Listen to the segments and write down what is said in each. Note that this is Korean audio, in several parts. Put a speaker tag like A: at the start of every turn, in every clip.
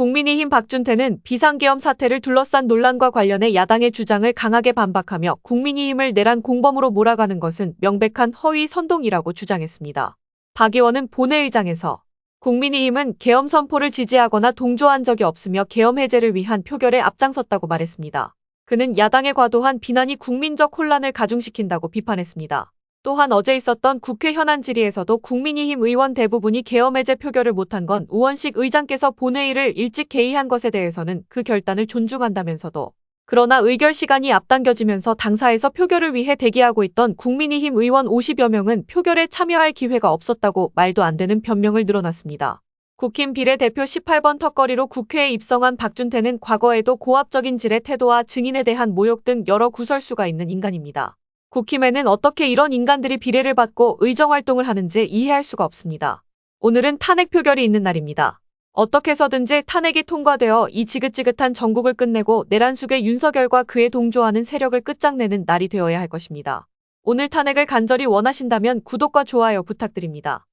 A: 국민의힘 박준태는 비상계엄 사태를 둘러싼 논란과 관련해 야당의 주장을 강하게 반박하며 국민의힘을 내란 공범으로 몰아가는 것은 명백한 허위 선동이라고 주장했습니다. 박 의원은 본회의장에서 국민의힘은 계엄 선포를 지지하거나 동조한 적이 없으며 계엄 해제를 위한 표결에 앞장섰다고 말했습니다. 그는 야당의 과도한 비난이 국민적 혼란을 가중시킨다고 비판했습니다. 또한 어제 있었던 국회 현안 질의에서도 국민의힘 의원 대부분이 계엄 해제 표결을 못한 건 우원식 의장께서 본회의를 일찍 개의한 것에 대해서는 그 결단을 존중한다면서도 그러나 의결 시간이 앞당겨지면서 당사에서 표결을 위해 대기하고 있던 국민의힘 의원 50여 명은 표결에 참여할 기회가 없었다고 말도 안 되는 변명을 늘어놨습니다. 국힘 비례대표 18번 턱걸이로 국회에 입성한 박준태는 과거에도 고압적인 질의 태도와 증인에 대한 모욕 등 여러 구설수가 있는 인간입니다. 국힘에는 어떻게 이런 인간들이 비례를 받고 의정활동을 하는지 이해할 수가 없습니다. 오늘은 탄핵 표결이 있는 날입니다. 어떻게 해서든지 탄핵이 통과되어 이 지긋지긋한 전국을 끝내고 내란 속의 윤석열과 그에 동조하는 세력을 끝장내는 날이 되어야 할 것입니다. 오늘 탄핵을 간절히 원하신다면 구독과 좋아요 부탁드립니다.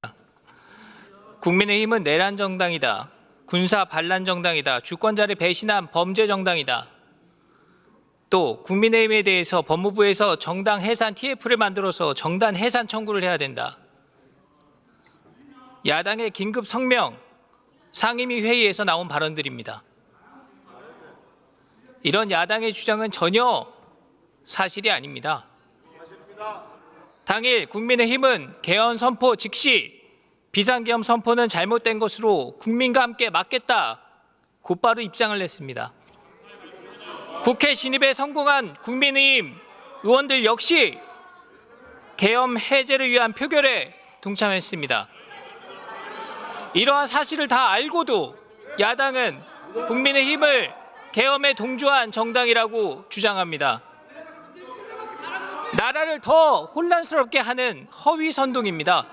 B: 국민의힘은 내란 정당이다. 군사 반란 정당이다. 주권자를 배신한 범죄 정당이다. 또 국민의힘에 대해서 법무부에서 정당 해산 TF를 만들어서 정당 해산 청구를 해야 된다. 야당의 긴급 성명 상임위 회의에서 나온 발언들입니다. 이런 야당의 주장은 전혀 사실이 아닙니다. 당일 국민의힘은 개헌 선포 즉시 비상계엄 선포는 잘못된 것으로 국민과 함께 막겠다 곧바로 입장을 냈습니다. 국회 진입에 성공한 국민의힘 의원들 역시 계엄 해제를 위한 표결에 동참했습니다. 이러한 사실을 다 알고도 야당은 국민의힘을 계엄에 동조한 정당이라고 주장합니다. 나라를 더 혼란스럽게 하는 허위 선동입니다.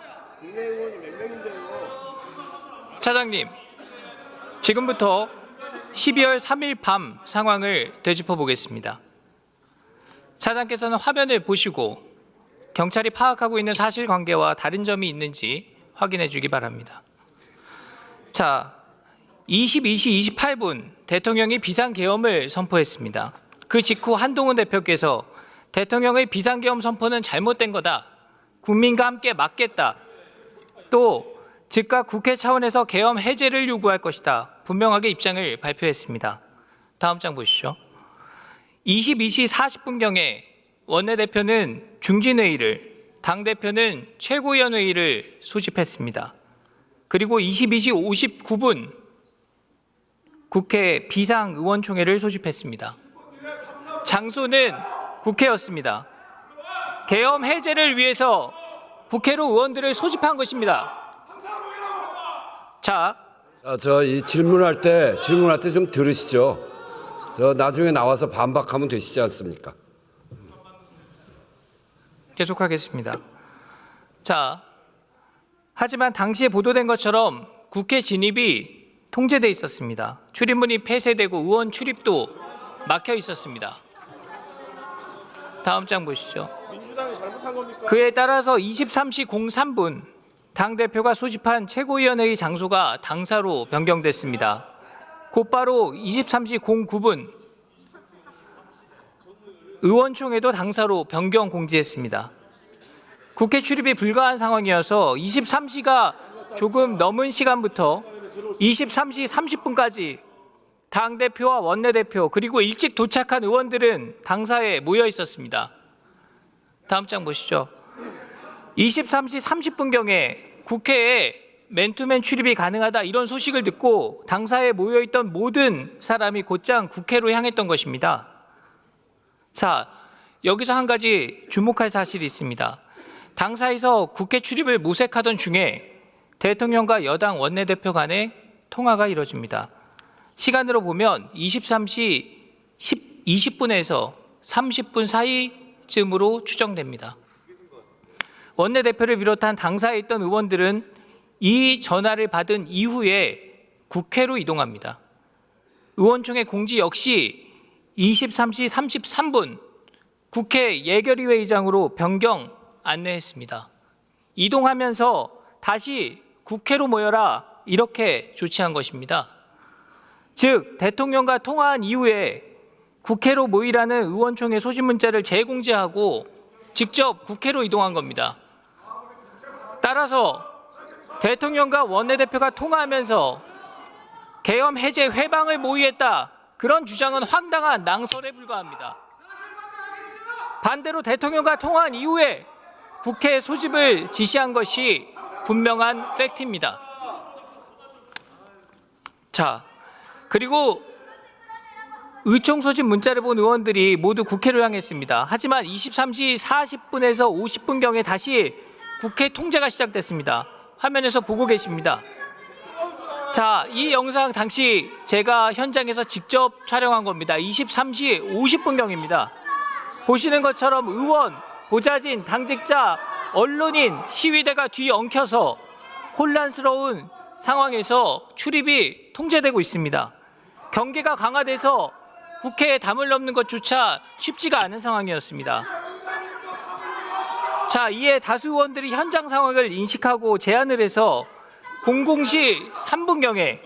B: 차장님, 지금부터 12월 3일 밤 상황을 되짚어 보겠습니다. 차장께서는 화면을 보시고 경찰이 파악하고 있는 사실관계와 다른 점이 있는지 확인해 주기 바랍니다. 자, 22시 28분 대통령이 비상계엄을 선포했습니다. 그 직후 한동훈 대표께서 대통령의 비상계엄 선포는 잘못된 거다. 국민과 함께 막겠다. 또 즉각 국회 차원에서 계엄 해제를 요구할 것이다. 분명하게 입장을 발표했습니다. 다음 장 보시죠. 22시 40분경에 원내대표는 중진회의를, 당대표는 최고위원회의를 소집했습니다. 그리고 22시 59분 국회 비상의원총회를 소집했습니다. 장소는 국회였습니다. 계엄 해제를 위해서 국회로 의원들을 소집한 것입니다. 자,
C: 자, 저이 질문할 때 질문할 때 좀 들으시죠. 저 나중에 나와서 반박하면 되시지 않습니까?
B: 계속하겠습니다. 자, 하지만 당시에 보도된 것처럼 국회 진입이 통제돼 있었습니다. 출입문이 폐쇄되고 의원 출입도 막혀 있었습니다. 다음 장 보시죠. 그에 따라서 23시 03분 당 대표가 소집한 최고위원회의 장소가 당사로 변경됐습니다. 곧바로 23시 09분 의원총회도 당사로 변경 공지했습니다. 국회 출입이 불가한 상황이어서 23시가 조금 넘은 시간부터 23시 30분까지 당 대표와 원내 대표 그리고 일찍 도착한 의원들은 당사에 모여 있었습니다. 다음 장 보시죠. 23시 30분경에 국회에 맨투맨 출입이 가능하다 이런 소식을 듣고 당사에 모여 있던 모든 사람이 곧장 국회로 향했던 것입니다. 자, 여기서 한 가지 주목할 사실이 있습니다. 당사에서 국회 출입을 모색하던 중에 대통령과 여당 원내대표 간의 통화가 이뤄집니다. 시간으로 보면 23시 10, 20분에서 30분 사이쯤으로 추정됩니다. 원내대표를 비롯한 당사에 있던 의원들은 이 전화를 받은 이후에 국회로 이동합니다. 의원총회 공지 역시 23시 33분 국회 예결위 회의장으로 변경 안내했습니다. 이동하면서 다시 국회로 모여라 이렇게 조치한 것입니다. 즉 대통령과 통화한 이후에 국회로 모이라는 의원총회 소집 문자를 재공지하고 직접 국회로 이동한 겁니다. 따라서 대통령과 원내대표가 통화하면서 계엄 해제 회방을 모의했다. 그런 주장은 황당한 낭설에 불과합니다. 반대로 대통령과 통화한 이후에 국회 소집을 지시한 것이 분명한 팩트입니다. 자, 그리고 의총 소집 문자를 본 의원들이 모두 국회로 향했습니다. 하지만 23시 40분에서 50분경에 다시 국회 통제가 시작됐습니다. 화면에서 보고 계십니다. 자, 이 영상 당시 제가 현장에서 직접 촬영한 겁니다. 23시 50분경입니다. 보시는 것처럼 의원, 보좌진, 당직자, 언론인, 시위대가 뒤 엉켜서 혼란스러운 상황에서 출입이 통제되고 있습니다. 경계가 강화돼서 국회에 담을 넘는 것조차 쉽지가 않은 상황이었습니다. 자, 이에 다수 의원들이 현장 상황을 인식하고 제안을 해서 공공시 3분경에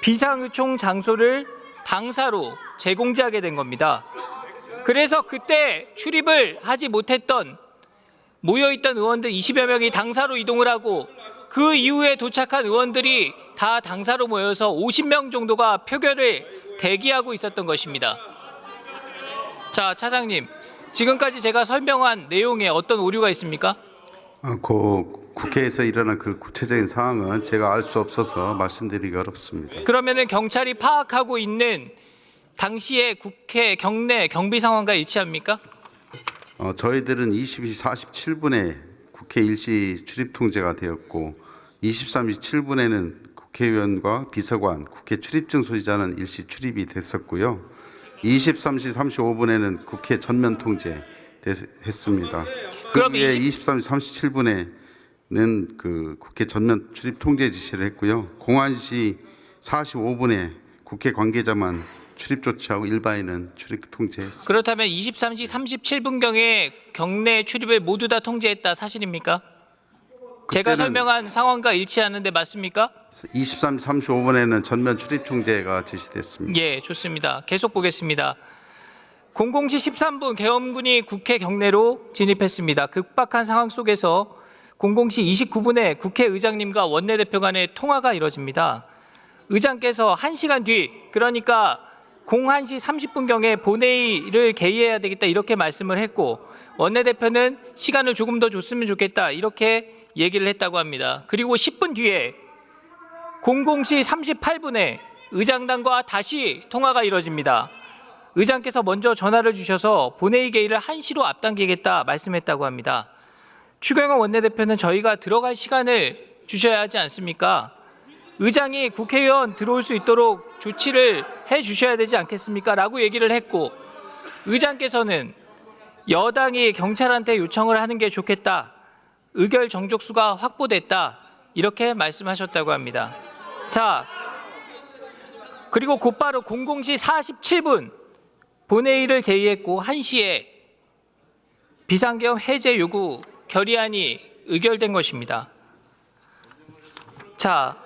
B: 비상의총 장소를 당사로 재공지하게 된 겁니다. 그래서 그때 출입을 하지 못했던 모여있던 의원들 20여 명이 당사로 이동을 하고 그 이후에 도착한 의원들이 다 당사로 모여서 50명 정도가 표결을 대기하고 있었던 것입니다. 자, 차장님. 지금까지 제가 설명한 내용에 어떤 오류가 있습니까?
D: 아, 그 국회에서 일어난 그 구체적인 상황은 제가 알 수 없어서 말씀드리기 어렵습니다.
B: 그러면은 경찰이 파악하고 있는 당시의 국회 경내 경비 상황과 일치합니까?
D: 어, 저희들은 22시 47분에 국회 일시 출입 통제가 되었고 23시 7분에는 국회의원과 비서관, 국회 출입증 소지자는 일시 출입이 됐었고요. 23시 35분에는 국회 전면 통제 했습니다.
B: 그럼
D: 그 후에
B: 20
D: 23시 37분에는 그 국회 전면 출입 통제 지시를 했고요. 01시 45분에 국회 관계자만 출입 조치하고 일반인은 출입 통제했습니다.
B: 그렇다면 23시 37분경에 경내 출입을 모두 다 통제했다 사실입니까? 제가 설명한 상황과 일치하는데 맞습니까?
D: 23, 35분에는 전면 출입 통제가 지시됐습니다.
B: 예, 좋습니다. 계속 보겠습니다. 00시 13분 계엄군이 국회 경내로 진입했습니다. 급박한 상황 속에서 00시 29분에 국회의장님과 원내대표 간의 통화가 이뤄집니다. 의장께서 1시간 뒤, 그러니까 01시 30분경에 본회의를 개의해야 되겠다 이렇게 말씀을 했고 원내대표는 시간을 조금 더 줬으면 좋겠다 이렇게 얘기를 했다고 합니다. 그리고 10분 뒤에 00시 38분에 의장단과 다시 통화가 이뤄집니다. 의장께서 먼저 전화를 주셔서 본회의 개의를 1시로 앞당기겠다 말씀했다고 합니다. 추경호 원내대표는 저희가 들어갈 시간을 주셔야 하지 않습니까? 의장이 국회의원 들어올 수 있도록 조치를 해 주셔야 되지 않겠습니까? 라고 얘기를 했고 의장께서는 여당이 경찰한테 요청을 하는 게 좋겠다. 의결 정족수가 확보됐다. 이렇게 말씀하셨다고 합니다. 자, 그리고 곧바로 00시 47분 본회의를 개의했고 1시에 비상계엄 해제 요구 결의안이 의결된 것입니다. 자,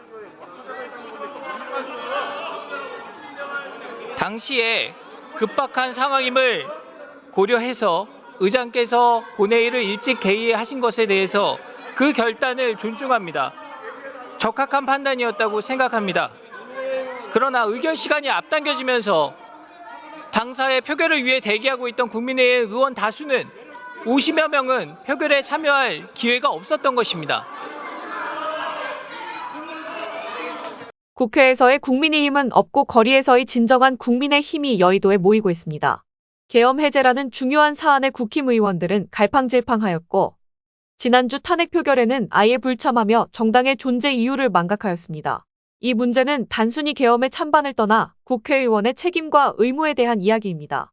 B: 당시에 급박한 상황임을 고려해서 의장께서 본회의를 일찍 개의하신 것에 대해서 그 결단을 존중합니다. 적합한 판단이었다고 생각합니다. 그러나 의결 시간이 앞당겨지면서 당사의 표결을 위해 대기하고 있던 국민의힘 의원 다수는 50여 명은 표결에 참여할 기회가 없었던 것입니다.
A: 국회에서의 국민의힘은 없고 거리에서의 진정한 국민의 힘이 여의도에 모이고 있습니다. 계엄 해제라는 중요한 사안에 국힘의원들은 갈팡질팡하였고 지난주 탄핵 표결에는 아예 불참하며 정당의 존재 이유를 망각하였습니다. 이 문제는 단순히 계엄의 찬반을 떠나 국회의원의 책임과 의무에 대한 이야기입니다.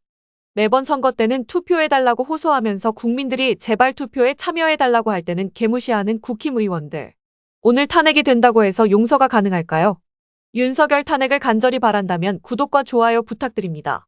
A: 매번 선거 때는 투표해달라고 호소하면서 국민들이 제발 투표에 참여해달라고 할 때는 개무시하는 국힘의원들. 오늘 탄핵이 된다고 해서 용서가 가능할까요? 윤석열 탄핵을 간절히 바란다면 구독과 좋아요 부탁드립니다.